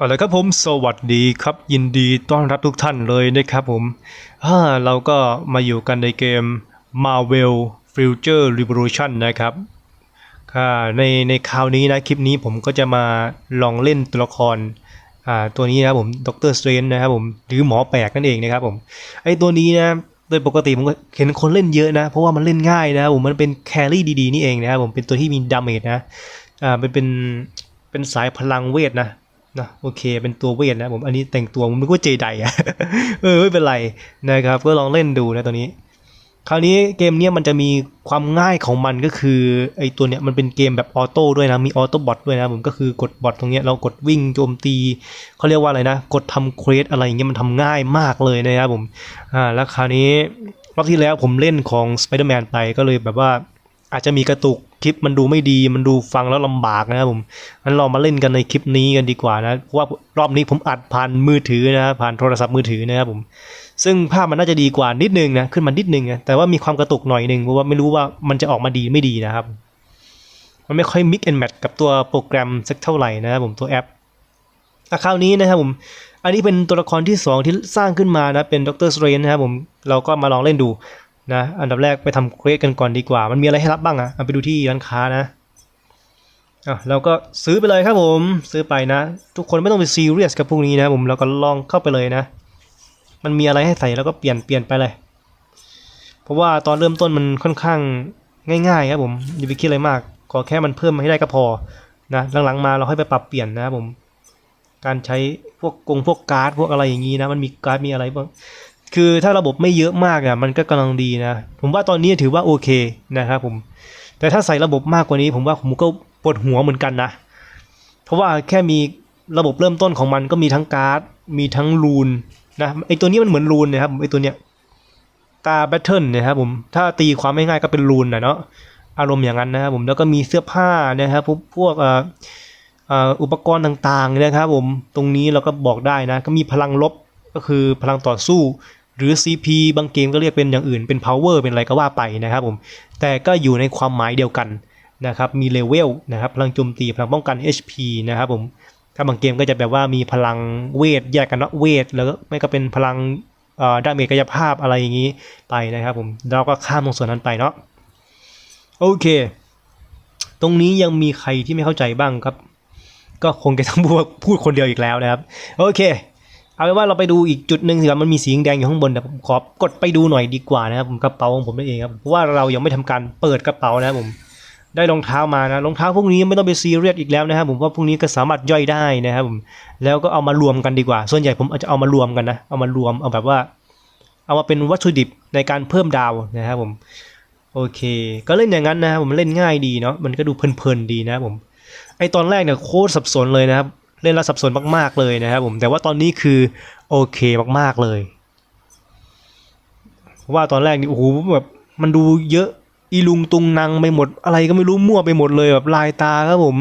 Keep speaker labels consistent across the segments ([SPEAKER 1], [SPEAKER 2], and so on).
[SPEAKER 1] เอาละครับผมสวัสดีครับยินดีต้อนรับทุกท่านเลยนะครับผมเราก็มาอยู่กันในเกม Marvel Future Revolution นะครับค่ะในในคราวนี้นะคลิปนี้ผมก็จะมาลองเล่นตัวละครอ่าตัวนี้นะครับผมด็อกเตอร์สเตรนนะครับผมหรือหมอแปลกนั่นเองนะครับผมไอตัวนี้นะโดยปกติผมก็เห็นคนเล่นเยอะนะ เพราะว่ามันเล่นง่ายนะครับผมมันเป็นแครี่ดีๆนี่เองนะครับผมเป็นตัวที่มีดาเมจนะอ่าเป็นเป็นเป็นสายพลังเวทนะ นะโอเค เป็นตัวเวทนะผมอันนี้แต่งตัวผมนึกว่าเจไดอะเออไม่เป็นไรนะครับ ก็ลองเล่นดูนะตัวนี้ คราวนี้เกมเนี้ยมันจะมีความง่ายของมันก็คือไอตัวเนี้ยมันเป็นเกมแบบออโต้ด้วยนะมีออโต้บอทด้วยนะผมก็คือกดบอทตรงเนี้ยเรากดวิ่งโจมตีเขาเรียกว่าอะไรนะ กดทำเควสอะไรอย่างเงี้ยมันทำง่ายมากเลยนะครับผมอ่าแล้วคราวนี้รอบที่แล้วผมเล่นของ Spider-Man ไปก็เลยแบบว่าอาจจะมีกระตุก คลิปมันดูไม่ดี มันดูฟังแล้วลำบากนะครับผมงั้นเรามาเล่นกันในคลิปนี้กันดีกว่านะเพราะว่ารอบนี้ผมอัดผ่านมือถือนะผ่านโทรศัพท์มือถือนะครับผม ซึ่งภาพมันน่าจะดีกว่านิดนึงนะขึ้นมานิดนึงนะแต่ว่ามีความกระตุกหน่อยหนึ่งเพราะว่าไม่รู้ว่ามันจะออกมาดีไม่ดีนะครับ มันไม่ค่อย mix and match กับตัวโปรแกรมสักเท่าไหร่นะครับผมตัวแอปอะคราวนี้นะครับผมอันนี้เป็นตัวละครที่ 2 ที่สร้างขึ้นมานะเป็นดรสเตรนนะครับผมเราก็มาลองเล่นดู นะอันดับแรกไปทำเควสกันก่อนดีกว่า มันมีอะไรให้รับบ้างอะเอาไปดูที่ร้านค้านะอะเราก็ซื้อไปเลยครับผมซื้อไปนะ ทุกคนไม่ต้องไปซีเรียสกับพวกนี้นะผมเราก็ลองเข้าไปเลยนะ มันมีอะไรให้ใส่แล้วก็เปลี่ยนเปลี่ยนไปเลย เพราะว่าตอนเริ่มต้นมันค่อนข้างง่ายๆครับผมอย่าไปคิดอะไรมากขอแค่มันเพิ่มมาให้ได้ก็พอนะหลังๆมาเราค่อยไปปรับเปลี่ยนนะครับผม การใช้พวกกงพวกการ์ดพวกอะไรอย่างนี้นะ มันมีการ์ดมีอะไรบ้าง คือถ้าระบบไม่เยอะมากอะมันก็กำลังดีนะ ผมว่าตอนนี้ถือว่าโอเคนะครับผม แต่ถ้าใส่ระบบมากกว่านี้ ผมว่าผมก็ปวดหัวเหมือนกันนะ เพราะว่าแค่มีระบบเริ่มต้นของมันก็มีทั้งการ์ด มีทั้งรูนนะไอตัวนี้มันเหมือนรูนนะครับไอตัวเนี้ยตาแบทเทิลนะครับผมถ้าตีความไม่ง่ายก็เป็นรูนนะเนาะอารมณ์อย่างนั้นนะครับผมแล้วก็มีเสื้อผ้านะครับพวกพวกอุปกรณ์ต่างๆนะครับผมตรงนี้เราก็บอกได้นะ ก็มีพลังลบก็คือพลังต่อสู้ หรือ CP บางเกมก็เรียกเป็นอย่างอื่นเป็น power เป็นอะไรก็ว่าไปนะครับผมแต่ก็อยู่ในความหมายเดียวกันนะครับมีเลเวลนะครับพลังโจมตีพลังป้องกัน HP นะครับผมถ้าบางเกมก็จะแบบว่ามีพลังเวทแยกกันเนาะเวทแล้วก็ไม่ก็เป็นพลังเอ่อดาเมจกายภาพอะไรอย่างนี้ไปนะครับผมเราก็ข้ามตรงส่วนนั้นไปเนาะโอเค ตรงนี้ยังมีใครที่ไม่เข้าใจบ้างครับ ก็คงจะต้องพูดคนเดียวอีกแล้วนะครับ โอเค เอาเป็นว่าเราไปดูอีกจุดหนึ่งสิครับมันมีสีแดงอยู่ข้างบนแต่ผมขอกดไปดูหน่อยดีกว่านะครับผมกระเป๋าของผมนั่นเองครับเพราะว่าเรายังไม่ทำการเปิดกระเป๋านะครับผมได้รองเท้ามานะรองเท้าพวกนี้ไม่ต้องไปซีเรียสอีกแล้วนะครับผมว่าพวกนี้ก็สามารถย่อยได้นะครับผมแล้วก็เอามารวมกันดีกว่า ส่วนใหญ่ผมอาจจะเอามารวมกันนะเอามารวมเอาแบบว่า เอามาเป็นวัตถุดิบในการเพิ่มดาวนะครับผมโอเค ก็เล่นอย่างนั้นนะครับผมเล่นง่ายดีเนาะมันก็ดูเพลินๆดีนะครับผมไอตอนแรกเนี่ยโคตรสับสนเลยนะครับ เล่นแล้วสับสนมากๆเลยนะครับผมแต่ว่าตอนนี้คือโอเคมากๆเลยว่าตอนแรกนี่โอ้โหแบบมันดูเยอะอีลุงตุงนางไปหมดอะไรก็ไม่รู้มั่วไปหมดเลยแบบลายตาครับผม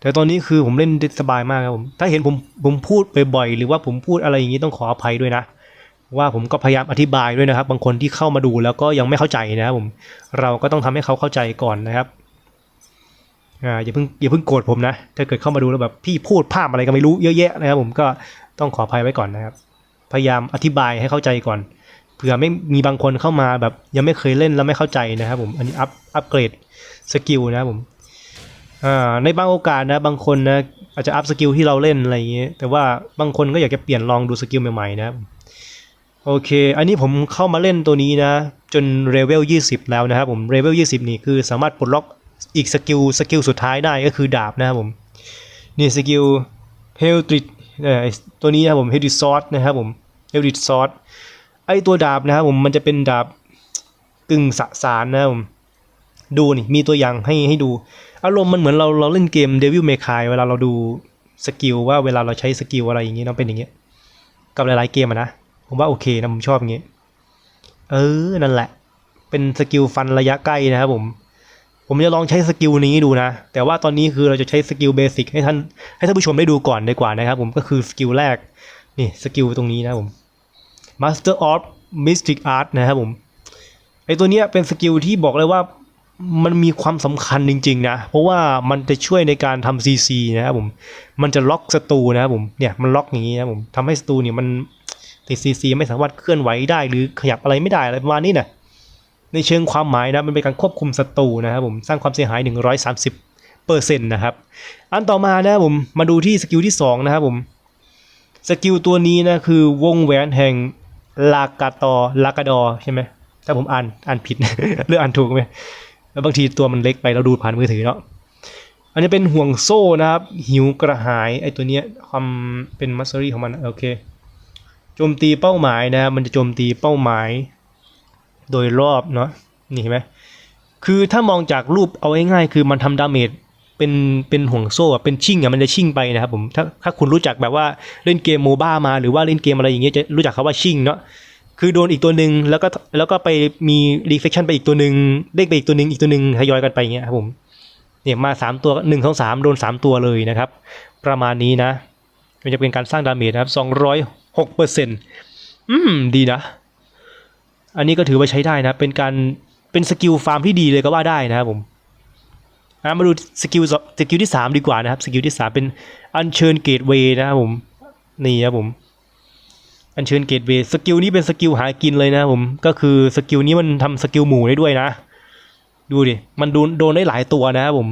[SPEAKER 1] แต่ตอนนี้คือผมเล่นสบายมากครับผม ถ้าเห็นผมผมพูดบ่อยๆหรือว่าผมพูดอะไรอย่างนี้ต้องขออภัยด้วยนะ ว่าผมก็พยายามอธิบายด้วยนะครับ บางคนที่เข้ามาดูแล้วก็ยังไม่เข้าใจนะครับผม เราก็ต้องทำให้เขาเข้าใจก่อนนะครับ อ่าอย่าเพิ่งอย่าเพิ่งโกรธผมนะถ้าเกิดเข้ามาดูแล้วแบบพี่พูดภาพอะไรก็ไม่รู้เยอะแยะนะครับผมก็ต้องขออภัยไว้ก่อนนะครับ พยายามอธิบายให้เข้าใจก่อนเผื่อไม่มีบางคนเข้ามาแบบยังไม่เคยเล่นแล้วไม่เข้าใจนะครับผมอันนี้อัพอัพเกรดสกิลนะครับผมอ่าในบางโอกาสนะบางคนนะอาจจะอัพสกิลที่เราเล่นอะไรอย่างเงี้ยแต่ว่าบางคนก็อยากจะเปลี่ยนลองดูสกิลใหม่ๆนะครับโอเค อันนี้ผมเข้ามาเล่นตัวนี้นะ จนเลเวล20 แล้วนะครับผมเลเวล20 นี่คือสามารถปลดล็อก อีกสกิลสกิลสุดท้ายได้ก็คือดาบนะครับผมนี่สกิลเฮลตริดเอ่อตัวนี้นะครับผมเฮลติดซอสนะครับผมเฮลติดซอสไอตัวดาบนะครับผมมันจะเป็นดาบกึ่งสสารนะครับผมดูนี่มีตัวอย่างให้ให้ดู อารมณ์มันเหมือนเราเราเล่นเกม Devil May Cry เวลาเราดูสกิลว่าเวลาเราใช้สกิลอะไรอย่างนี้เนาะเป็นอย่างเงี้ยกับหลายๆเกมอะนะผมว่าโอเคนะผมชอบอย่างงี้ยเออนั่นแหละ เป็นสกิลฟันระยะใกล้นะครับผม ผมจะลองใช้สกิลนี้ดูนะ แต่ว่าตอนนี้คือเราจะใช้สกิลเบสิกให้ท่านให้ท่านผู้ชมได้ดูก่อนดีกว่านะครับ ผมก็คือสกิลแรกนี่สกิลตรงนี้นะผม Master of Mystic Art นะครับผมไอตัวเนี้ยเป็นสกิลที่บอกเลยว่ามันมีความสำคัญจริงๆนะ เพราะว่ามันจะช่วยในการทำซีซีนะครับผม มันจะล็อกศัตรูนะครับผม เนี่ยมันล็อกอย่างนี้นะผมทำให้ศัตรูเนี่ยมันติดซีซีไม่สามารถเคลื่อนไหวได้หรือขยับอะไรไม่ได้อะไรประมาณนี้นะ ในเชิงความหมายนะมันเป็นการควบคุมศัตรูนะครับผมสร้างความเสียหาย 130เปอร์เซ็นต์นะครับอันต่อมานะผมมาดูที่สกิลที่สองนะครับผมสกิลตัวนี้นะคือวงแหวนแห่งลากาตอลากาดอใช่ไหมถ้าผมอ่านอ่านผิดหรืออ่านถูกไหมแล้วบางทีตัวมันเล็กไปเราดูผ่านมือถือเนาะอันนี้เป็นห่วงโซ่นะครับ หิวกระหายไอตัวเนี้ยความเป็นมัสซอรี่ของมันโอเคโจมตีเป้าหมายนะครับมันจะโจมตีเป้าหมาย โดยรอบเนาะนี่เห็นไหมคือถ้ามองจากรูปเอาง่ายๆคือมันทำดาเมจเป็นเป็นห่วงโซ่อะเป็นชิ่งอะมันจะชิ่งไปนะครับผมถ้าถ้าคุณรู้จักแบบว่าเล่นเกมโมบ้ามาหรือว่าเล่นเกมอะไรอย่างเงี้ยจะรู้จักคาว่าชิ่งเนาะคือโดนอีกตัวหนึ่งแล้วก็แล้วก็ไปมีรีเฟคชั่นไปอีกตัวหนึ่งเด้งไปอีกตัวหนึ่งอีกตัวหนึ่งทยอยกันไปอย่างเงี้ยครับผมเนี่ยมาสามตัวหนึ่งสองสามโดนสามตัวเลยนะครับ ประมาณนี้นะ มันจะเป็นการสร้างดาเมจนะครับสองร้อยหกเปอร์เซ็นต์อืมดีนะ อันนี้ก็ถือว่าใช้ได้นะ เป็นการเป็นสกิลฟาร์มที่ดีเลยก็ว่าได้นะครับผมมาดูสกิลสกิลที่ 3 ดีกว่านะครับสกิลที่ 3 เป็นอัญเชิญเกตเวย์นะครับผมนี่ครับผมอัญเชิญเกตเวย์สกิลนี้เป็นสกิลหากินเลยนะครับผมก็คือสกิลนี้มันทำสกิลหมู่ได้ด้วยนะ ดูดิมันโดนโดนได้หลายตัวนะครับผม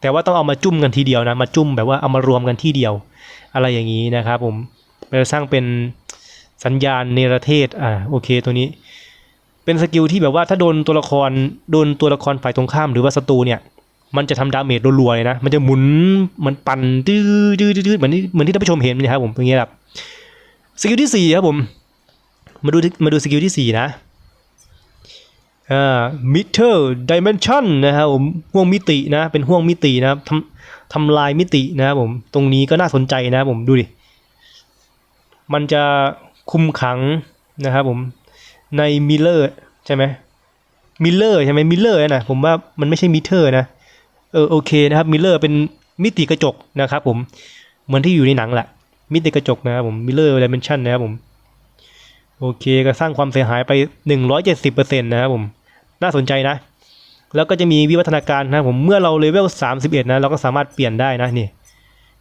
[SPEAKER 1] แต่ว่าต้องเอามาจุ่มกันทีเดียวนะมาจุ่มแบบว่าเอามารวมกันที่เดียว อะไรอย่างนี้นะครับผมเราสร้างเป็นสัญญาณเนรเทศอ่าโอเคตัวนี้ เป็นสกิลที่แบบว่าถ้าโดนตัวละครโดนตัวละครฝ่ายตรงข้ามหรือว่าศัตรูเนี่ยมันจะทำดาเมจรัวๆเลยนะ มันจะหมุนเหมันปั่นดื้อดื้อดื้อเหมือนที่เหมือนที่ท่านผู้ชมเห็นนะครับผมอย่างเงี้ยครับสกิลที่สี่ครับผม มาดูมาดูสกิลที่สี่นะอ่า meter dimension นะครับผมห่วงมิตินะ เป็นห่วงมิตินะครับทำทำลายมิตินะครับผม ตรงนี้ก็น่าสนใจนะครับผมดูดิ มันจะคุมขังนะครับผม ในมิเลอร์ใช่ไหมมิเลอร์ใช่ไหมมิเลอร์นะผมว่ามันไม่ใช่มิเตอร์นะเออโอเคนะครับมิเลอร์เป็นมิติกระจกนะครับผมเหมือนที่อยู่ในหนังแหละมิติกระจกนะครับผมมิเลอร์ดิเมนชันนะครับผมโอเคก็สร้างความเสียหายไป 170%นะครับผมน่าสนใจนะ แล้วก็จะมีวิวัฒนาการนะผมเมื่อเราเลเวล 31 นะเราก็สามารถเปลี่ยนได้นะนี่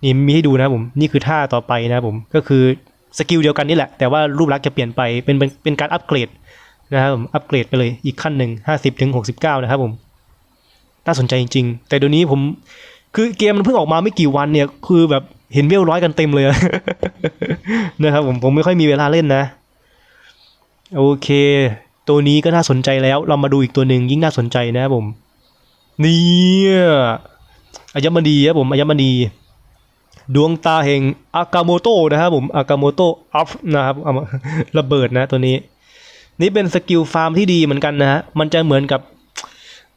[SPEAKER 1] นี่มีให้ดูนะผมนี่คือท่าต่อไปนะผมก็คือ สกิลเดียวกันนี่แหละ แต่ว่ารูปลักษณ์จะเปลี่ยนไปเป็นเป็นเป็นการอัปเกรดนะครับผมอัปเกรดไปเลยอีกขั้นหนึ่ง50ถึง69นะครับผมน่าสนใจจริงๆ แต่เดี๋ยวนี้ผมคือเกมมันเพิ่งออกมาไม่กี่วันเนี่ย คือแบบเห็นเวลร้อยกันเต็มเลยนะครับผมผมไม่ค่อยมีเวลาเล่นนะ โอเค ตัวนี้ก็น่าสนใจแล้ว เรามาดูอีกตัวหนึ่งยิ่งน่าสนใจนะครับผม นี่อายมณีครับผมอายมณี ดวงตาแห่งอากาโมโตนะครับผมอากาโมโตะอัพนะครับระเบิดนะตัวนี้ นี่เป็นสกิลฟาร์มที่ดีเหมือนกันนะฮะมันจะเหมือนกับ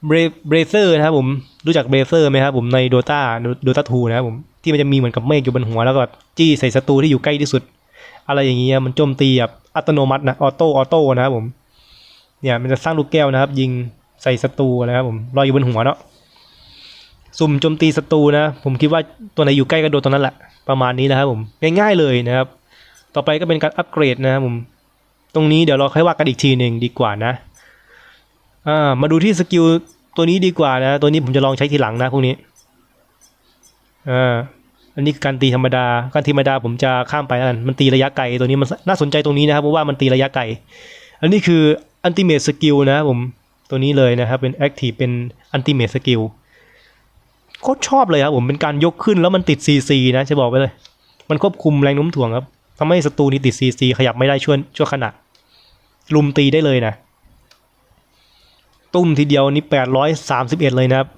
[SPEAKER 1] เบรเซอร์นะครับผมรู้จักเบรเซอร์ไหมครับผมในโดตาโดตาทูนะครับผมที่มันจะมีเหมือนกับเมฆอยู่บนหัวแล้วก็จี้ใส่ศัตรูที่อยู่ใกล้ที่สุด อะไรอย่างเงี้ยมันโจมตีแบบอัตโนมัตินะออโต้ออโต้นะครับผมเนี่ยมันจะสร้างลูกแก้วนะครับ ยิงใส่ศัตรูนะครับผมลอยอยู่บนหัวเนาะ สุ่มโจมตีศัตรูนะ ผมคิดว่าตัวไหนอยู่ใกล้ก็โดนตัวนั้นแหละ ประมาณนี้นะครับผมง่ายๆเลยนะครับ ต่อไปก็เป็นการอัปเกรดนะครับผม ตรงนี้เดี๋ยวเราค่อยว่ากันอีกทีหนึ่งดีกว่านะอ่ามาดูที่สกิลตัวนี้ดีกว่านะ ตัวนี้ผมจะลองใช้ทีหลังนะพวกนี้อ่าอันนี้คือการตีธรรมดา การตีธรรมดาผมจะข้ามไปแล้วกันมันตีระยะไกลตัวนี้มันน่าสนใจตรงนี้นะครับเพราะว่ามันตีระยะไกล อันนี้คืออันติเม e สกิลนะครับผมตัวนี้เลยนะครับเป็นแอคทีฟเป็นอันติเม e สกิล โคตรชอบเลยครับผมเป็นการยกขึ้นแล้วมันติด CC นะจะบอกไปเลย มันควบคุมแรงน้มถ่วงครับทำให้ศัตรูนี้ติด CC ขยับไม่ได้ช่วช่วขณะลุมตีได้เลยนะตุ้มทีเดียวนี่831เอ็ดเลยนะครับ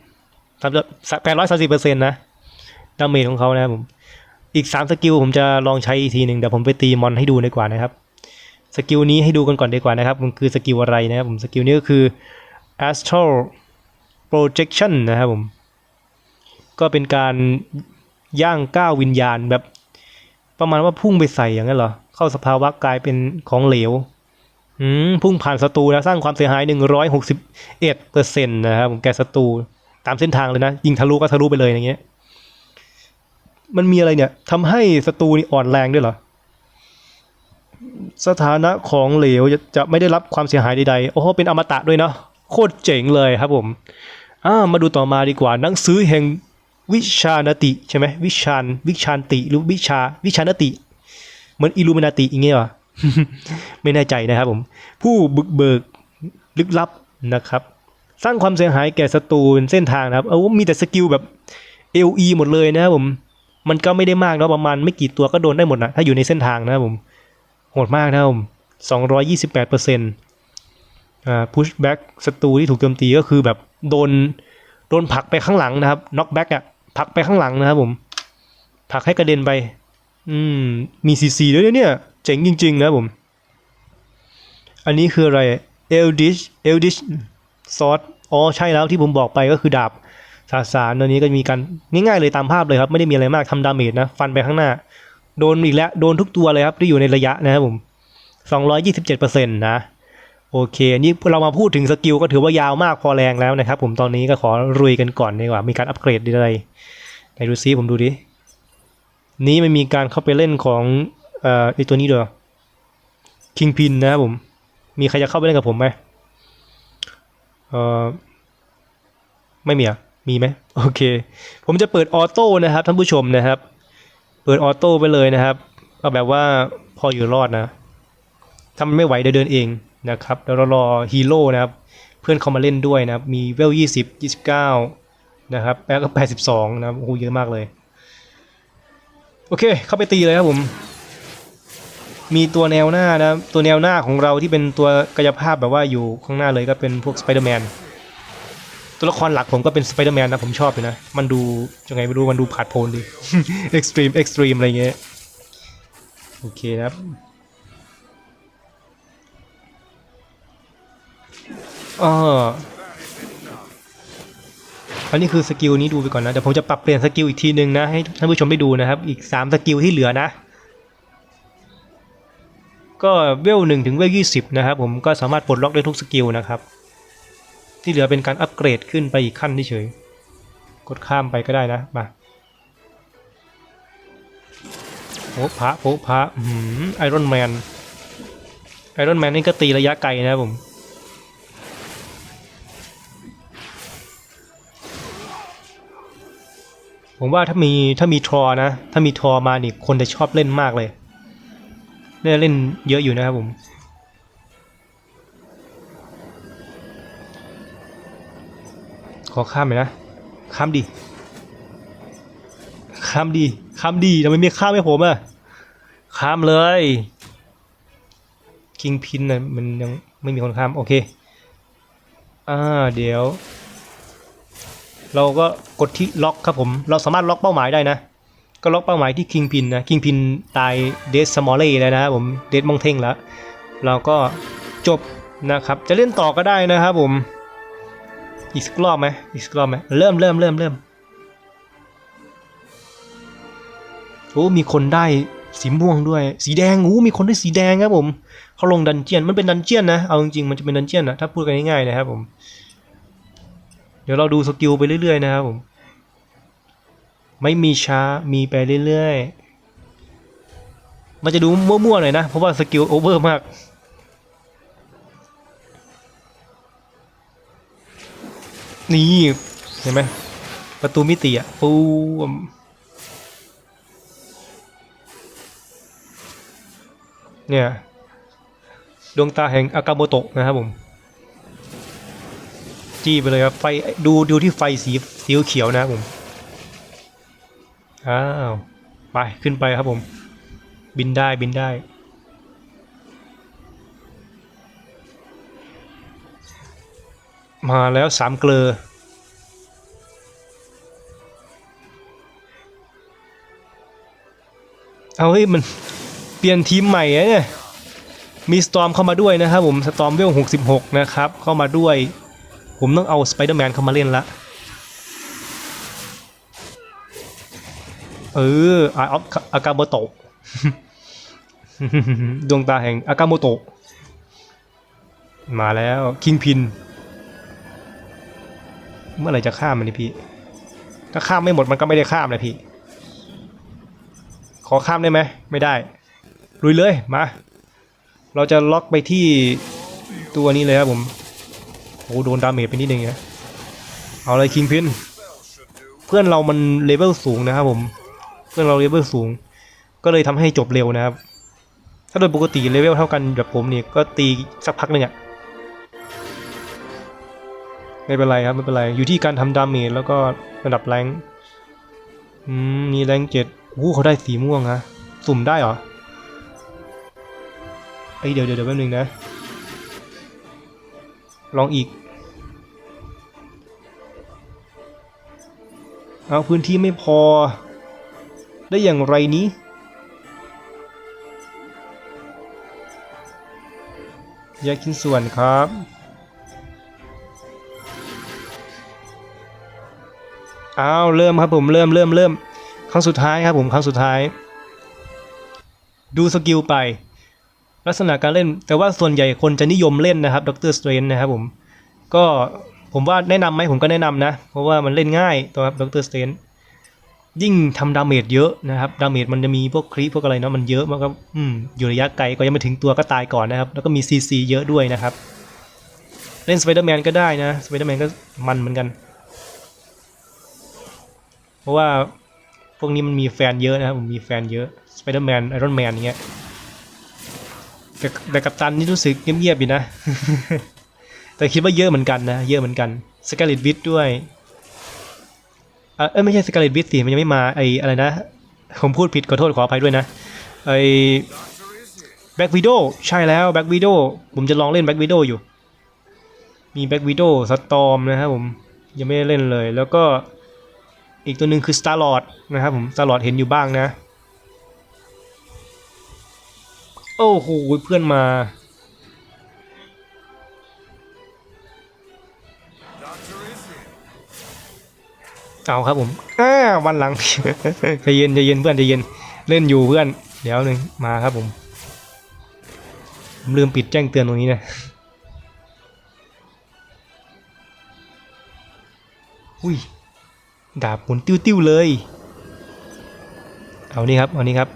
[SPEAKER 1] 830เปอร์เซ็นต์นะดาเมจของเขานะครับผมอีก3สกิลผมจะลองใช้อีกทีหนึ่งเดี๋ยวผมไปตีมอนให้ดูดีกว่านะครับสกิลนี้ให้ดูกันก่อนดีกว่านะครับมันคือสกิลอะไรนะครับผมสกิลนี้ก็คือ astral projection นะครับผม ก็เป็นการย่างก้าววิญญาณแบบ ประมาณว่าพุ่งไปใส่อย่างนั้นเหรอ เข้าสภาวะกลายเป็นของเหลวอืมพุ่งผ่านศัตรูนะสร้างความเสียหาย161เปอร์เซ็นต์นะครับผมแกศัตรูตามเส้นทางเลยนะยิงทะลุก็ทะลุไปเลยอย่างเงี้ย มันมีอะไรเนี่ยทำให้ศัตรูนี่อ่อนแรงด้วยเหรอสถานะของเหลวจะจะไม่ได้รับความเสียหายใดๆ โอ้โห เป็นอมตะด้วยเนาะโโคตรเจ๋งเลยครับผม อ่า มาดูต่อมาดีกว่า หนังสือแห่ง วิชานติใช่ไหมวิชานวิชานติหรือวิชาวิชานติเหมือนอิลูมินาติอย่างเงี้ยเหรอไม่แน่ใจนะครับผม ผู้บุกเบิกลึกลับนะครับ สร้างความเสียหายแก่ศัตรูบนเส้นทางนะครับ เอามีแต่สกิลแบบ LE หมดเลยนะครับผม มันก็ไม่ได้มากเนาะประมาณไม่กี่ตัวก็โดนได้หมดนะถ้าอยู่ในเส้นทางนะครับผมโหดมากนะครับผม228เปอร์เซ็นต์อ่า push back ศัตรูที่ถูกโจมตีก็คือแบบโดนโดนผลักไปข้างหลังนะครับ knock back อะ ผลักไปข้างหลังนะครับผมผลักให้กระเด็นไป อืม มีซีซีด้วยเนี่ย เจ๋งจริง ๆ นะผม อันนี้คืออะไร Eldritch Eldritch Sword อ๋อใช่แล้วที่ผมบอกไปก็คือดาบสาสารตัวนี้ก็มีการง่ายๆเลยตามภาพเลยครับ ไม่ได้มีอะไรมากทำดาเมจนะ ฟันไปข้างหน้า โดนอีกแล้ว โดนทุกตัวเลยครับที่อยู่ในระยะนะครับผม 227%นะ โอเคอันนี้เรามาพูดถึงสกิลก็ถือว่ายาวมากพอแรงแล้วนะครับ ผมตอนนี้ก็ขอรุยกันก่อนดีกว่า มีการอัปเกรดอะไรไหนดูซิผมดูดิ นี้มันมีการเข้าไปเล่นของเอ่อไอตัวนี้ด้วยคิงพินนะครับผม มีใครจะเข้าไปเล่นกับผมไหมเอ่อไม่มีอะมีไหมโอเค ผมจะเปิดออโต้นะครับท่านผู้ชมนะครับ เปิดออโต้ไปเลยนะครับเอาแบบว่าพออยู่รอดนะถ้ามันไม่ไหวเดี๋ยวเดินเอง นะครับเดี๋ยวรอฮีโร่นะครับเพื่อนเขามาเล่นด้วยนะครับมีเวลยี่สิบยี่สิบเก้านะครับแล้วก็แปดสิบสองนะครับโอ้เยอะมากเลย โอเคเข้าไปตีเลยครับผม มีตัวแนวหน้านะตัวแนวหน้าของเราที่เป็นตัวกายภาพแบบว่าอยู่ข้างหน้าเลยก็เป็นพวกสไปเดอร์แมนตัวละครหลักผมก็เป็นสไปเดอร์แมนนะผมชอบอยู่นะ มันดูยังไงไม่รู้มันดูผาดโผนดีเอ็กซ์ตรีมเอ็กซ์ตรีมอะไรเงี้ยโอเคนะครับ อ๋ออันนี้คือสกิลนี้ดูไปก่อนนะเดี๋ยวผมจะปรับเปลี่ยนสกิลอีกทีหนึ่งนะให้ท่านผู้ชมได้ดูนะครับ อีก3สกิลที่เหลือนะ ก็เวลหนึ่งถึงเวลยี่สิบนะครับ ผมก็สามารถปลดล็อกได้ทุกสกิลนะครับ ที่เหลือเป็นการอัปเกรดขึ้นไปอีกขั้นเฉยกดข้ามไปก็ได้นะมาโอ้พระโอ้พระไอรอนแมนไอรอนแมนนี่ก็ตีระยะไกลนะครับผม ผมว่าถ้ามีถ้ามีทรอนะ ถ้ามีทรอมานี่คนจะชอบเล่นมากเลยเล่นเล่นเยอะอยู่นะครับผมขอข้ามหน่อยนะ ข้ามดิข้ามดิข้ามดีทำไมไม่ข้ามให้ผมอะข้ามเลย คิงพินนะมันยังไม่มีคนข้าม โอเค อ่า เดี๋ยว เราก็กดที่ล็อกครับผม เราสามารถล็อกเป้าหมายได้นะ ก็ล็อกเป้าหมายที่คิงพินนะคิงพินตายเดสสมอลเล่แล้วนะผมเดสมองเท่งแล้ว เราก็จบนะครับ จะเล่นต่อก็ได้นะครับผม อีกสักรอบไหมอีกสักรอบไหมเริ่มเริ่มเริ่มเริ่มโอ้มีคนได้สีม่วงด้วย สีแดงโอ้มีคนได้สีแดงครับผมเขาลงดันเจียนมันเป็นดันเจียนนะเอาจริงๆมันจะเป็นดันเจียนนะถ้าพูดกันง่ายๆนะครับผม เดี๋ยวเราดูสกิลไปเรื่อยๆนะครับผมไม่มีช้ามีไปเรื่อยๆ มันจะดูมั่วๆหน่อยนะ เพราะว่าสกิลโอเวอร์มาก นี่ เห็นไหมประตูมิติอะปูเนี่ย ดวงตาแห่งอากาโมโตะนะครับผม จี้ไปเลยครับไฟดูดูที่ไฟสีสีเขียวนะครับผมอ้าวไปขึ้นไปครับผม บินได้บินได้ มาแล้วสามเกลอเอาเฮ้ยมันเปลี่ยนทีมใหม่เนี่ยมีสตอมเข้ามาด้วยนะครับผมสตอมเวล66นะครับ เข้ามาด้วย ผมต้องเอาสไปเดอร์แมนเข้ามาเล่นละเออไอออฟอากาโมโตะดวงตาแห่งอากาโมโตะมาแล้วคิงพิน เมื่อไรจะข้ามมันนี่พี่ ถ้าข้ามไม่หมดมันก็ไม่ได้ข้ามนะพี่ ขอข้ามได้ไหมไม่ได้ลุยเลยมา เราจะล็อกไปที่ตัวนี้เลยครับผม อ้โดนดาเมจไปนิดนึงนะเอาเลยคิงพินเพื่อนเรามันเลเวลสูงนะครับผม เพื่อนเราเลเวลสูง ก็เลยทำให้จบเร็วนะครับ ถ้าโดยปกติเลเวลเท่ากันแบบผมนี่ก็ตีสักพักหนึ่งอะไม่เป็นไรครับไม่เป็นไรอยู่ที่การทำดาเมจแล้วก็ระดับแรงอืมมีแรงเจ็ดโอ้โหเขาได้สีม่วงฮะสุ่มได้เหรอเอ้ยเดี๋ยวเดี๋ยวเดี๋ยวแป๊บนึงนะ ลองอีก เอาพื้นที่ไม่พอ ได้อย่างไรนี้แยกชิ้นส่วนครับอ้าวเริ่มครับผมเริ่มเริ่มเริ่มครั้งสุดท้ายครับผมครั้งสุดท้าย ดูสกิลไป ลักษณะการเล่นแต่ว่าส่วนใหญ่คนจะนิยมเล่นนะครับด็อกเตอร์สเตรนนะครับผมก็ ผมว่าแนะนำไหมผมก็แนะนำนะ เพราะว่ามันเล่นง่ายตัวครับด็อกเตอร์สเตนยิ่งทำดาเมจเยอะนะครับ ดาเมจมันจะมีพวกครีปพวกอะไรเนาะมันเยอะมันก็อืมอยู่ระยะไกลก็ยังไม่ถึงตัวก็ตายก่อนนะครับ แล้วก็มีซีซีเยอะด้วยนะครับ เล่นสไปเดอร์แมนก็ได้นะสไปเดอร์แมนก็มันเหมือนกัน เพราะว่าพวกนี้มันมีแฟนเยอะนะครับผมมีแฟนเยอะสไปเดอร์แมนไอรอนแมนอย่างเงี้ยแต่แต่กัปตันนี่รู้สึกเงียบๆอยู่นะ แต่คิดว่าเยอะเหมือนกันนะ เยอะเหมือนกันสกาเลตวิทด้วยเออไม่ใช่สกาเลตวิทสิมันยังไม่มาไออะไรนะ ผมพูดผิดขอโทษขออภัยด้วยนะไอแบ็กวิดโอใช่แล้วแบ็กวิดโอผมจะลองเล่นแบ็กวิดโออยู่ มีแบ็กวิดโอสตอมนะครับผมยังไม่ได้เล่นเลย แล้วก็อีกตัวหนึ่งคือ Star Lord นะครับผม Star Lord เห็นอยู่บ้างนะ โอ้โหเพื่อนมา เอาครับผมอ่าวันหลังใจเย็นใจเย็นเพื่อนใจเย็นเล่นอยู่เพื่อน เดี๋ยวหนึ่งมาครับผมผมลืมปิดแจ้งเตือนตรงนี้นะอุ้ยดาบหมุนติ้วๆเลย เอานี่ครับ เอานี่ครับ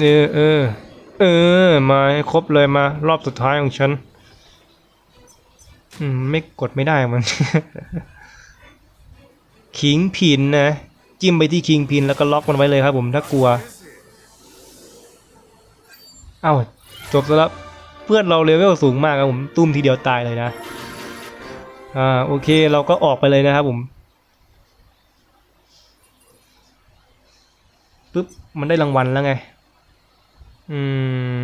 [SPEAKER 1] เออเออเออ มาให้ครบเลยมารอบสุดท้ายของฉัน อืม ไม่กดไม่ได้มัน คิงพินนะจิ้มไปที่คิงพินแล้วก็ล็อกมันไว้เลยครับผมถ้ากลัวเอ้าจบแล้วเพื่อนเราเลเวลสูงมากครับผมตุ้มทีเดียวตายเลยนะอ่าโอเคเราก็ออกไปเลยนะครับผมปุ๊บมันได้รางวัลแล้วไง อืม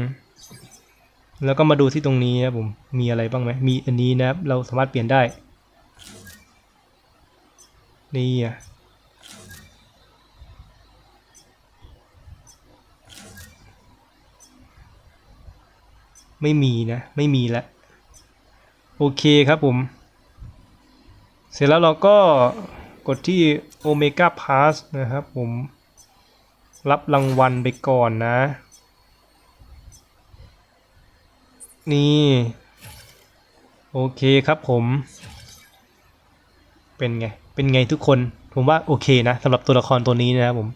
[SPEAKER 1] แล้วก็มาดูที่ตรงนี้นะครับผม มีอะไรบ้างไหม มีอันนี้นะครับ เราสามารถเปลี่ยนได้ นี่อะไม่มีนะ ไม่มีแล้วโอเคครับผม เสร็จแล้วเราก็กดที่ Omega Pass นะครับผม รับรางวัลไปก่อนนะ นี่ โอเคครับผม เป็นไง เป็นไงทุกคน ผมว่าโอเคนะสำหรับตัวละครตัวนี้นะครับผม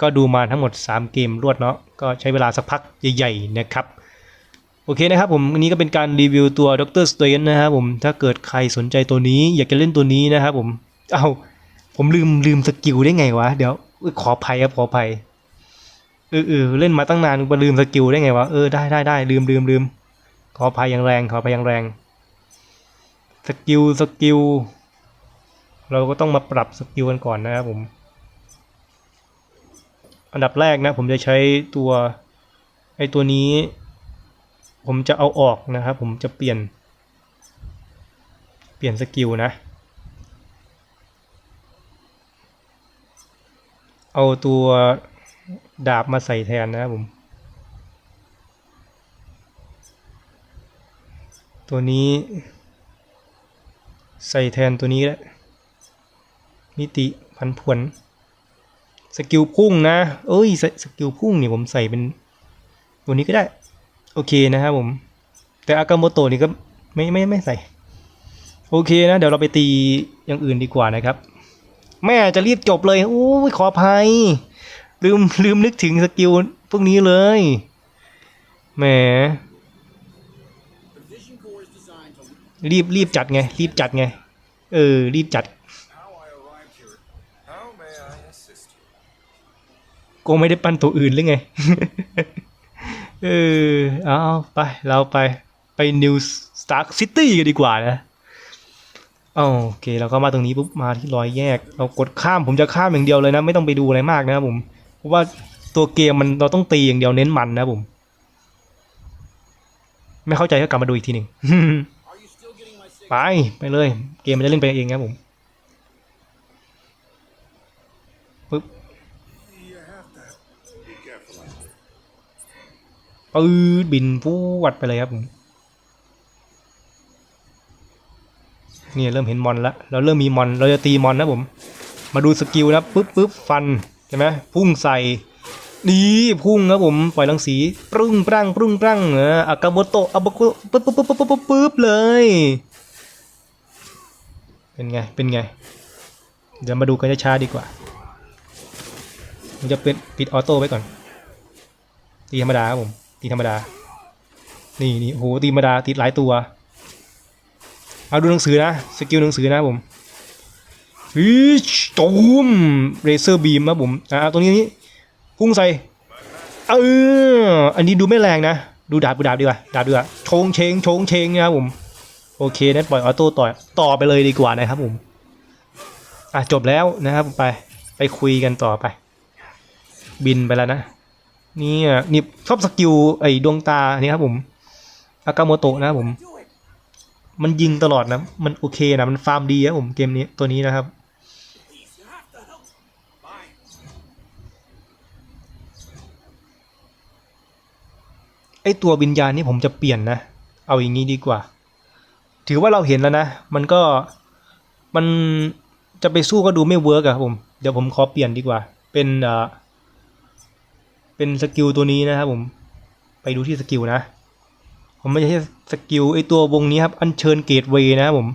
[SPEAKER 1] ก็ดูมาทั้งหมด 3 เกมรวดเนาะ ก็ใช้เวลาสักพักใหญ่ๆนะครับ โอเคนะครับผม อันนี้ก็เป็นการรีวิวตัวด็อกเตอร์สเตนนะครับผม ถ้าเกิดใครสนใจตัวนี้ อยากจะเล่นตัวนี้นะครับผม เอาผมลืมลืมสกิลได้ไงวะ เดี๋ยวขออภัยครับขออภัยเออเออเล่นมาตั้งนานมาลืมสกิลได้ไงวะ เออได้ได้ได้ลืมลืมลืมขออภัยอย่างแรงขออภัยอย่างแรง สกิลสกิล เราก็ต้องมาปรับสกิลกันก่อนนะครับผม อันดับแรกนะผมจะใช้ตัวไอตัวนี้ ผมจะเอาออกนะครับผมจะเปลี่ยน เปลี่ยนสกิลนะ เอาตัวดาบมาใส่แทนนะครับผม ตัวนี้ใส่แทนตัวนี้แหละ มิติพันผวน สกิลพุ่งนะ เอ้ยสสกิลพุ่งเนี่ยผมใส่เป็นตัวนี้ก็ได้ โอเคนะครับผม แต่อากาโมโตะนี่ก็ไม่ไม่ไม่ใส่ โอเคนะเดี๋ยวเราไปตีอย่างอื่นดีกว่านะครับ แม่จะรีบจบเลยโอ้ยขออภัย ลืมลืมนึกถึงสกิลพวกนี้เลยแหมรีบรีบจัดไง รีบจัดไง เออ รีบจัด ก็ไม่ได้ปั้นตัวอื่นหรือไง เออ เอาไป เราไป ไปนิวสตาร์ซิตี้กันดีกว่านะอ้าวโอเค เราก็มาตรงนี้ปุ๊บ มาที่รอยแยก เรากดข้าม ผมจะข้ามอย่างเดียวเลยนะ ไม่ต้องไปดูอะไรมากนะครับผม เพราะว่าตัวเกมมันเราต้องตีอย่างเดียวเน้นมันนะครับผม ไม่เข้าใจก็กลับมาดูอีกทีหนึ่งไป ไปเลย เกมมันจะเล่นไปเองครับผม ปื้ดบินพูวัดไปเลยครับผมนี่เริ่มเห็นมอนล้วเราเริ่มมีมอนเราจะตีมอนนะผม มาดูสกิลนะปึ๊บปึ๊บฟันใช่ไหมพุ่งใส่นี่พุ่งครับผมปล่อยรังสีปรึ้งปรังปรึ้งปรังเอออากาโมโตะอาบกปึ๊บปึ๊บปึ๊บปึ๊บปึ๊บปึ๊บเลย เป็นไงเป็นไง เดี๋ยวมาดูกันช้าๆดีกว่าผมจะเป็นปิดออโต้ไว้ก่อนตีธรรมดาครับผม ตีธรรมดา นี่นี่โหตีธรรมดาติดหลายตัว เอาดูหนังสือนะ สกิลหนังสือนะผมวิชตูมเรเซอร์บีมครับผม อ่าตรงนี้นี่พุ่งใส่ เออ อันนี้ดูไม่แรงนะ ดูดาบดูดาบดีกว่า ดาบดีกว่าโชงเชงโชงเชงนะครับผม โอเคนั้นปล่อยออโต้ต่อต่อไปเลยดีกว่านะครับผม อะจบแล้วนะครับไป ไปคุยกันต่อไป บินไปแล้วนะ นี่อะนี่ชอบสกิลไอ้ดวงตานี่ครับผมอากาโมโตะนะครับผม มันยิงตลอดนะ มันโอเคนะ มันฟาร์มดีครับผมเกมนี้ตัวนี้นะครับไอตัววิญญาณนี่ผมจะเปลี่ยนนะ เอาอย่างนี้ดีกว่า ถือว่าเราเห็นแล้วนะ มันก็มันจะไปสู้ก็ดูไม่เวิร์กอะครับผม เดี๋ยวผมขอเปลี่ยนดีกว่า เป็นอ่อ เป็นสกิลตัวนี้นะครับผมไปดูที่สกิลนะ ผมไม่ใช่สกิลไอตัววงนี้ครับ อัญเชิญเกตเวย์นะครับผม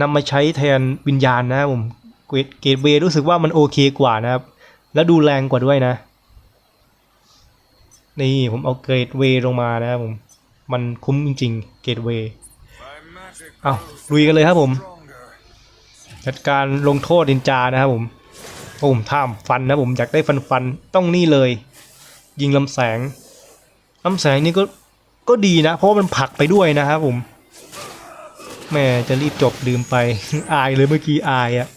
[SPEAKER 1] นำมาใช้แทนวิญญาณนะครับผมเกตเกตเวย์รู้สึกว่ามันโอเคกว่านะครับ แล้วดูแรงกว่าด้วยนะ นี่ผมเอาเกตเวย์ลงมานะครับผม มันคุ้มจริงๆเกตเวย์เอาลุยกันเลยครับผม จัดการลงโทษนินจานะครับผมโอ้ผมท่ามฟันนะผมอยากได้ฟันฟันต้องนี่เลย ยิงลำแสงลำแสงนี่ก็ก็ดีนะ เพราะว่ามันผลักไปด้วยนะครับผมแม่จะรีบจบลืมไป อายเลยเมื่อกี้อายอะ่ะ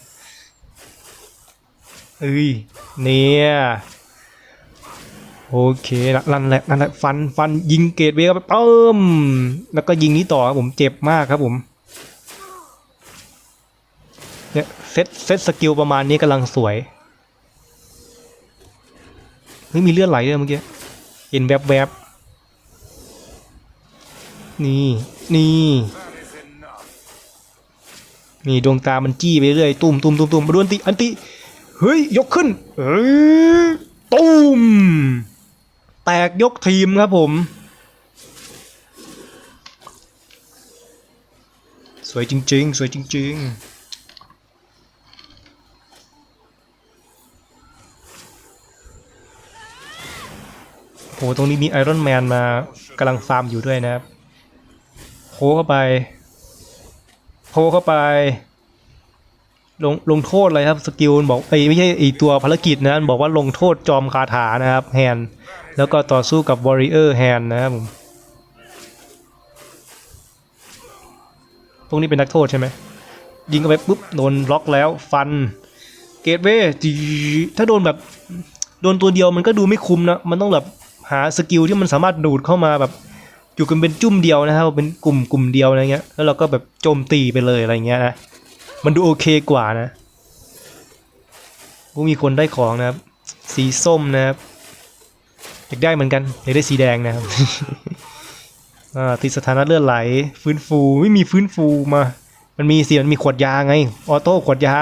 [SPEAKER 1] เอ้ยเนี่ยโอเคละนั่นแหละนั่นแหละฟันฟันยิงเกตเวย์เข้าไปเพิ่มแล้วก็ยิงนี้ต่อครับผมเจ็บมากครับผมเนี่ยเซตเซตสกิลประมาณนี้กำลังสวย เฮ้ยมีเลือดไหลด้วยเมื่อกี้เห็นแวบแวบๆนี่นี่นี่ดวงตามันจี้ไปเรื่อยตุ้มตุ้มตุ้มตุ้มมาดูอันติอันติเฮ้ยยกขึ้นเฮ้ยตุ้มแตกยกทีมครับผม สวยจริง ๆ สวยจริง ๆ โหตรงนี้มีไอรอนแมนมากำลังฟาร์มอยู่ด้วยนะครับโผล่เข้าไปโผล่เข้าไป ลงลงโทษอะไรครับสกิลบอกไอ้ไม่ใช่ไอตัวภารกิจนะบอกว่าลงโทษจอมคาถานะครับแฮนแล้วก็ต่อสู้กับวอริเออร์แฮนนะครับผมพวกนี้เป็นนักโทษใช่ไหมยิงเข้าไปปุ๊บโดนล็อกแล้วฟันเกตเวย์จีถ้าโดนแบบโดนตัวเดียวมันก็ดูไม่คุ้มนะ มันต้องแบบ หาสกิลที่มันสามารถดูดเข้ามาแบบอยู่กันเป็นจุ่มเดียวนะครับเป็นกลุ่มกลุ่มเดียวอะไรเงี้ยแล้วเราก็แบบโจมตีไปเลยอะไรเงี้ยนะมันดูโอเคกว่านะก็มีคนได้ของนะครับ สีส้มนะครับอยากได้เหมือนกันอยากได้สีแดงนะครับติดสถานะเลือดไหล ฟื้นฟูไม่มีฟื้นฟูมา มันมีสิมันมีขวดยาไง ออโต้ขวดยา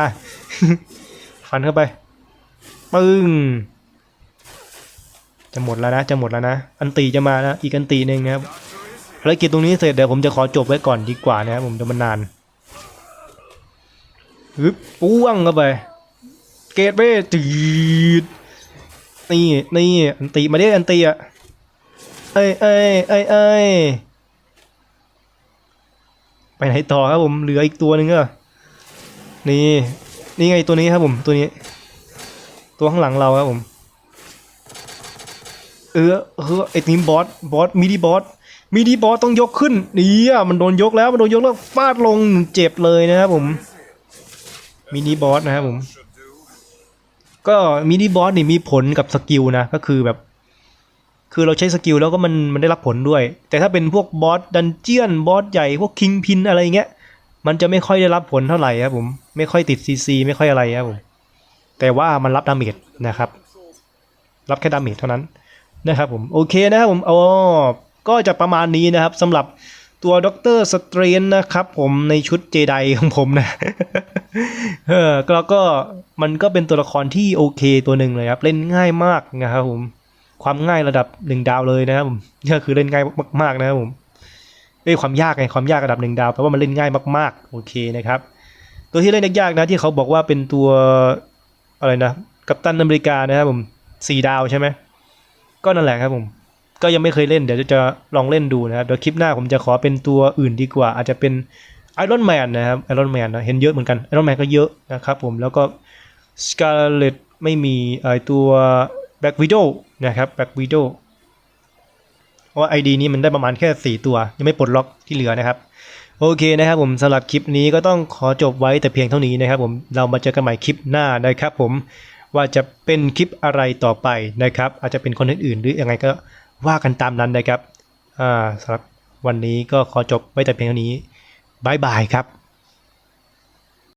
[SPEAKER 1] ฟันเข้าไป ปึ้ง จะหมดแล้วนะ จะหมดแล้วนะ อันตีจะมานะอีกอันตีหนึ่งนะครับภารกิจตรงนี้เสร็จเดี๋ยวผมจะขอจบไว้ก่อนดีกว่านะครับผมเดี๋ยวมันนานฮึบป้วงเข้าไป เกตเบ้จีดนี่นี่อันตีมาได้อันตีอะ เอ้ยเอ้ยเอ้ยเอ้ยไปไหนต่อครับผมเหลืออีกตัวหนึ่งก็นี่นี่ไงตัวนี้ครับผมตัวนี้ ตัวข้างหลังเราครับผม ออเออไอ้ทีมบอสบอสมินิบอสมินิบอสต้องยกขึ้นนี่อะมันโดนยกแล้วมันโดนยกแล้วฟาดลงเจ็บเลยนะครับผมมินิบอสนะครับผม ก็มินิบอสนี่มีผลกับสกิลนะก็คือแบบ คือเราใช้สกิลแล้วก็มันมันได้รับผลด้วย แต่ถ้าเป็นพวกบอสดันเจียนบอสใหญ่พวกคิงพินอะไรเงี้ยมันจะไม่ค่อยได้รับผลเท่าไหร่ครับผม ไม่ค่อยติดซีซีไม่ค่อยอะไรครับผมแต่ว่ามันรับดาเมจนะครับ รับแค่ดาเมจเท่านั้น นะครับผมโอเคนะครับผมอ๋อก็จะประมาณนี้นะครับสำหรับตัวด็อกเตอร์สเตรนนะครับผมในชุดเจไดของผมนะเออแล้วก็มันก็เป็นตัวละครที่โอเคตัวหนึ่งเลยครับ เล่นง่ายมากนะครับผม ความง่ายระดับหนึ่งดาวเลยนะครับผมก็คือเล่นง่ายมากๆนะครับผมเอ้ยความยากไงความยากระดับหนึ่งดาวแปลว่ามันเล่นง่ายมากๆ โอเคนะครับ ตัวที่เล่นยากๆนะที่เขาบอกว่าเป็นตัวอะไรนะกัปตันอเมริกานะครับผมสี่ดาวใช่ไหม ก็นั่นแหละครับผม ก็ยังไม่เคยเล่นเดี๋ยวจะลองเล่นดูนะครับเดี๋ยวคลิปหน้าผมจะขอเป็นตัวอื่นดีกว่า อาจจะเป็นไอรอนแมนนะครับไอรอนแมนนะเห็นเยอะเหมือนกันไอรอนแมนก็เยอะนะครับผมแล้วก็สกาเลตไม่มีไอตัวแบ็กวิดโอนะครับแบ็กวิดโอเพราะว่าไอดีนี้มันได้ประมาณแค่ 4 ตัว ยังไม่ปลดล็อกที่เหลือนะครับ โอเคนะครับผมสำหรับคลิปนี้ก็ต้องขอจบไว้แต่เพียงเท่านี้นะครับผมเรามาเจอกันใหม่คลิปหน้านะครับผม ว่าจะเป็นคลิปอะไรต่อไปนะครับ อาจจะเป็นคนอื่นๆหรือยังไงก็ว่ากันตามนั้นนะครับอ่าสำหรับวันนี้ก็ขอจบไว้แต่เพียงเท่านี้บายบายครับ